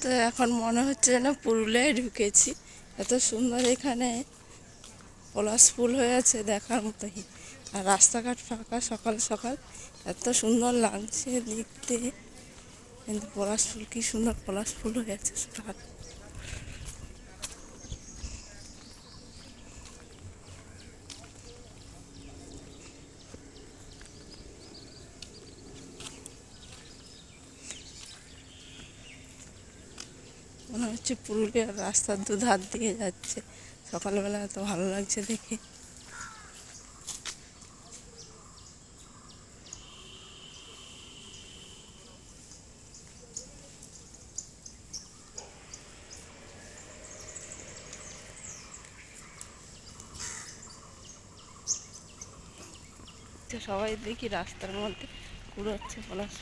তো এখন মনে হচ্ছে যেন পুরুলিয়ায় ঢুকেছি। এত সুন্দর এখানে পলাশ ফুল হয়ে আছে দেখার মতোই। আর রাস্তাঘাট ফাঁকা সকাল সকাল। এত সুন্দর লাগছে দেখতে। কিন্তু পলাশ ফুল, কী সুন্দর পলাশ ফুল হয়ে আছে সকাল মনে হচ্ছে পুরুলিয়ার রাস্তার দুধার দিয়ে যাচ্ছে। সকালবেলা এত ভালো লাগছে দেখে। সবাই দেখি রাস্তার মধ্যে কুড়োচ্ছে পলাশ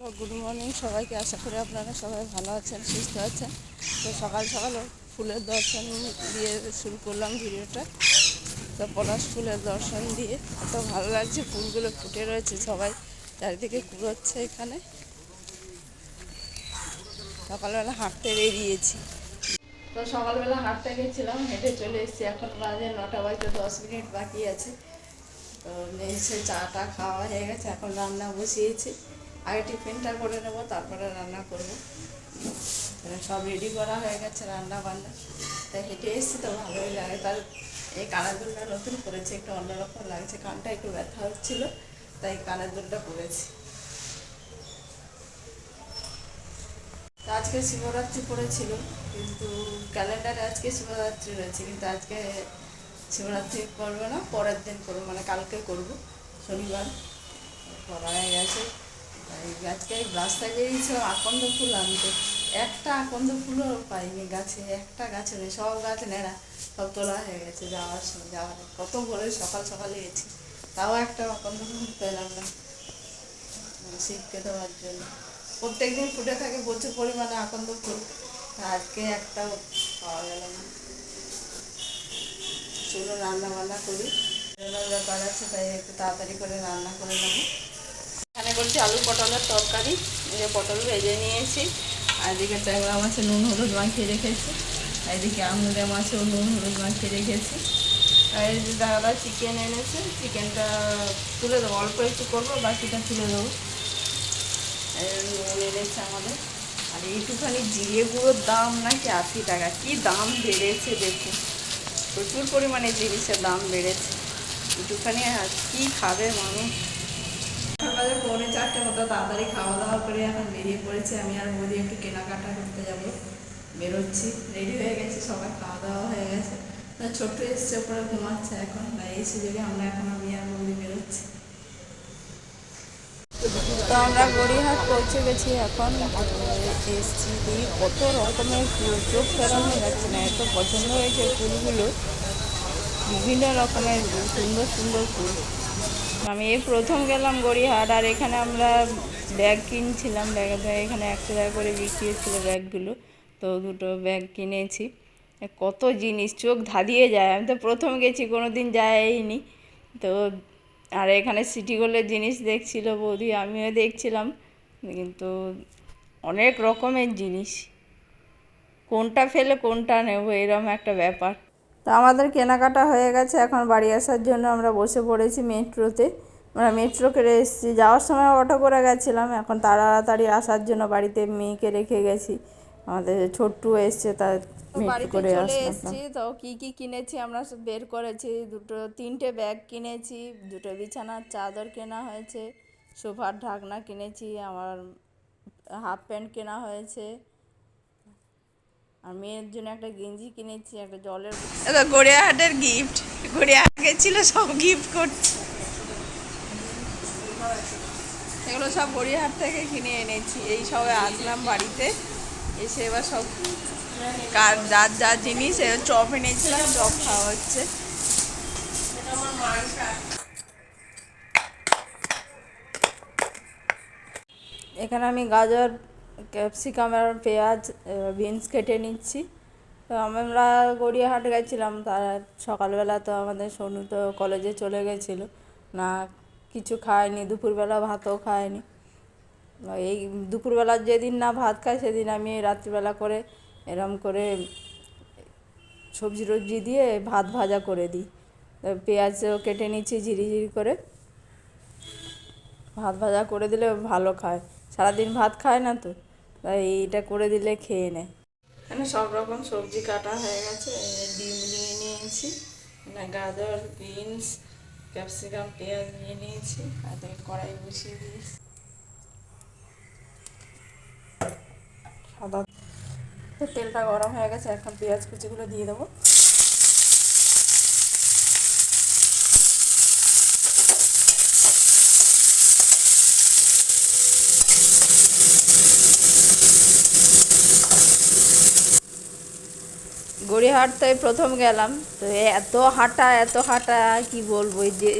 গুড মর্নিং সবাইকে আশা করি আপনারা সবাই ভালো আছেন, সুস্থ আছেন। তো সকাল সকাল ফুলের দর্শন দিয়ে শুরু করলাম ভিডিওটা। তো পলাশ ফুলের দর্শন দিয়ে এত ভালো লাগছে, ফুলগুলো ফুটে রয়েছে, সবাই চারিদিকে কুড়োচ্ছে এখানে। সকালবেলা হাঁটতে বেরিয়েছি। তো সকালবেলা হাঁটতে গেছিলাম, হেঁটে চলে এসেছি, এখন বাজে নটা বাজতে দশ মিনিট বাকি আছে। তো এসে চাটা খাওয়া হয়ে গেছে, এখন রান্না বসিয়েছি। আগে টিফিনটা করে নেব, তারপরে রান্না করব। মানে সব রেডি করা হয়ে গেছে রান্না বান্না। তাই হেঁটে এসেছি তো ভালোই লাগে। তার এই কানের দুলটা নতুন করেছি, একটু অন্যরকম লাগছে। কানটা একটু ব্যথা হচ্ছিল, তাই কানের দুলটা করেছি আজকে শিবরাত্রি পড়েছিল, কিন্তু ক্যালেন্ডারে আজকে শিবরাত্রি রয়েছে, কিন্তু আজকে শিবরাত্রি করব না, পরের দিন করব মানে কালকে করব, শনিবার। করা হয়ে গেছে। আজকে রাস্তায় বেরিয়েছিলাম আকন্দ ফুল আনতে। একটা আকন্দ ফুলও পাইনি গাছে, একটা গাছে নেই, সব গাছ নেড়া, সব তোলা হয়ে গেছে যাওয়ার সময়, যাওয়ার কত ভোরে সকাল সকালে গেছি তাও একটা আকন্দ ফুল পেলাম না, শীতকে দেওয়ার জন্য। প্রত্যেক দিন ফুটে থাকে প্রচুর পরিমাণে আকন্দ ফুল, আজকে একটাও পাওয়া গেল না। চলো রান্না বান্না করি ব্যাপার আছে, তাই একটু তাড়াতাড়ি করে রান্না করে নেব। করছি আলু পটলের তরকারি। যে পটল ভেজে নিয়েছি। এদিকে ট্যাংরা মাছে নুন হলুদ মাখিয়ে রেখেছি। এদিকে আঙুরে মাছেও নুন হলুদ মাখিয়ে রেখেছি। আর যে দাদা চিকেন এনেছে চিকেনটা তুলে দেবো, অল্প একটু করব, বাকিটা তুলে দেবো। নুন এনেছে আমাদের। আর এইটুখানি জিরে গুঁড়োর দাম নাকি আশি টাকা। কি দাম বেড়েছে দেখুন। প্রচুর পরিমাণে জিনিসের দাম বেড়েছে। একটুখানি আর কী খাবে মানুষ? চারটে মতো তাড়াতাড়ি খাওয়া দাওয়া করে এখন বেরিয়ে পড়েছি। আমি আর বৌদি একটু কেনাকাটা করতে যাব। বেরোচ্ছি রেডি হয়ে গেছে, সবাই খাওয়া দাওয়া হয়ে গেছে। ছোট্ট এসছে, ওপরে ঘুমাচ্ছে এখন। তাই এই সুযোগে আমরা এখন, আমি আর বৌদি বেরোচ্ছি। তো আমরা গড়িয়াহাট পৌঁছে গেছি এখন। এসছি দিয়ে কত রকমের ফুল চোখ ফেরানো যাচ্ছে না, এত পছন্দ হয়েছে ফুলগুলো। বিভিন্ন রকমের, সুন্দর সুন্দর ফুল। আমি প্রথম গেলাম গড়িয়াহাট, আর এখানে আমরা ব্যাগ কিনছিলাম ব্যাগে এখানে একশো টাকা করে বিক্রি হচ্ছিল ব্যাগগুলো। তো দুটো ব্যাগ কিনেছি। কত জিনিস, চোখ ধাঁধিয়ে যায়। আমি তো প্রথম গেছি কোনো দিন যাইনি। তো, আর এখানে সিটি গোল্ডের জিনিস দেখছিল বৌদি, আমিও দেখছিলাম। কিন্তু অনেক রকমের জিনিস। কোনটা ফেলে, কোনটা নেব এরকম একটা ব্যাপার। তো আমাদের কেনাকাটা হয়ে গেছে এখন বাড়ি আসার জন্য আমরা বসে পড়েছি মেট্রোতে। আমরা মেট্রো করে এসেছি যাওয়ার সময় অটো করে গেছিলাম এখন তাড়াতাড়ি আসার জন্য বাড়িতে মেয়েকে রেখে গেছি। আমাদের ছোট্টু এসছে তার করে এসেছি তো কি কি কিনেছি আমরা বের করেছি। দুটো তিনটে ব্যাগ কিনেছি দুটো বিছানার চাদর কেনা হয়েছে সোফার ঢাকনা কিনেছি আমার হাফ প্যান্ট কেনা হয়েছে। আর মেয়ের জন্য একটা গেঞ্জি কিনেছি একটা জলের গড়িয়াহাটের গিফট গড়িয়াহাট গেছিল সব গিফট করছে এগুলো সব গড়িয়াহাট থেকে কিনে এনেছি। এই সবে আসলাম বাড়িতে। এসে এবার সব কার যার যার জিনিস এবার চপ এনেছিলাম চপ খাওয়া হচ্ছে। এখানে আমি গাজর ক্যাপসিকাম আর পেঁয়াজ বিনস কেটে নিচ্ছি। তো আমরা গড়িয়াহাট গেছিলাম, তার সকালবেলা তো আমাদের সোনু তো কলেজে চলে গেছিল। না, কিছু খায়নি, দুপুরবেলা ভাতও খায়নি। এই দুপুরবেলা যেদিন না ভাত খাই সেদিন আমি রাত্রিবেলা করে এরম করে সবজি টবজি দিয়ে ভাত ভাজা করে দিই। পেঁয়াজও কেটে নিচ্ছি ঝিরি ঝিরি করে। ভাত ভাজা করে দিলে ভালো খায়। সারাদিন ভাত খায় না তো? তাই এইটা করে দিলে খেয়ে নেয় এখানে সব রকম সবজি কাটা হয়ে গেছে ডিম নিয়ে নিয়েছি মানে গাজর বিনস ক্যাপসিকাম পেঁয়াজ নিয়ে নিয়েছি আর কড়াই বসিয়ে দিয়েছি। সাদা তেলটা গরম হয়ে গেছে এখন পেঁয়াজ কুচিগুলো দিয়ে দেবো। গড়িয়াহাটটায় প্রথম গেলাম। তো এত হাঁটা এত হাঁটা, কি বলব? যে,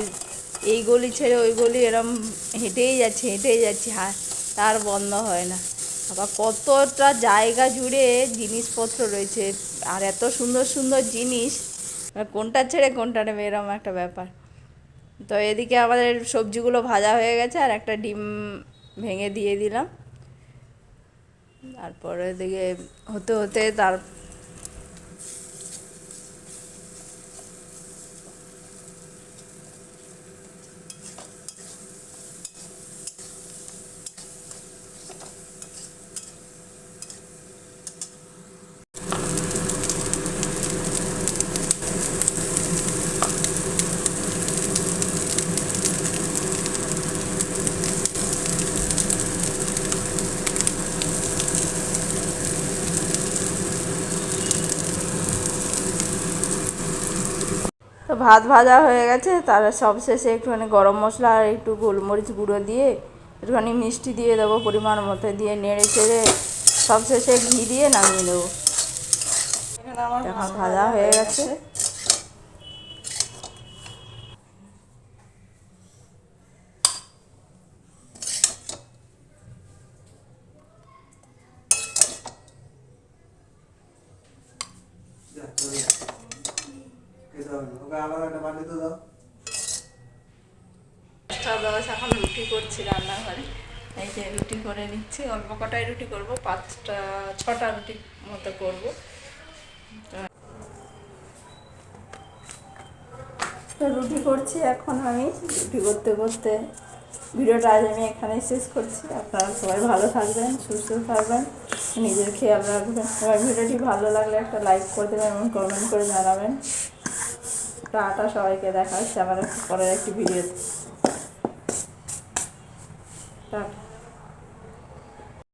এই গলি ছেড়ে ওই গলি এরম হেঁটেই যাচ্ছে হেঁটেই যাচ্ছে। হা, তার বন্ধ হয় না। আবার কতটা জায়গা জুড়ে জিনিসপত্র রয়েছে। আর এত সুন্দর সুন্দর জিনিস। মানে কোনটা ছেড়ে কোনটা নেবে, এরম একটা ব্যাপার। তো এদিকে আমাদের সবজিগুলো ভাজা হয়ে গেছে আর একটা ডিম ভেঙে দিয়ে দিলাম। তারপরে এদিকে হতে হতে তার ভাত ভাজা হয়ে গেছে, তার সবশেষে একটুখানি গরম মশলা আর একটু গোলমরিচ গুঁড়ো দিয়ে, একটুখানি মিষ্টি দিয়ে দেবো পরিমাণ মতো, দিয়ে নেড়ে চেড়ে সবশেষে ঘি দিয়ে নামিয়ে দেবো এখন ভাজা হয়ে গেছে। ওকে আলাদা একটা বাটিতে দাও। দশ এখন রুটি করছি রান্নাঘরে। এই যে রুটি করে নিচ্ছি অল্প কটাই রুটি করব পাঁচটা ছটা রুটি মতো করব। তো রুটি করছি এখন আমি রুটি করতে করতে ভিডিওটা আজ আমি এখানে শেষ করছি। আপনারা সবাই ভালো থাকবেন সুস্থ থাকবেন নিজের খেয়াল রাখবেন। এবার ভিডিওটি ভালো লাগলে একটা লাইক করে দেবেন এবং কমেন্ট করে জানাবেন। টাটা সবাইকে দেখা হচ্ছে আমার পরের একটি ভিডিও টাটা।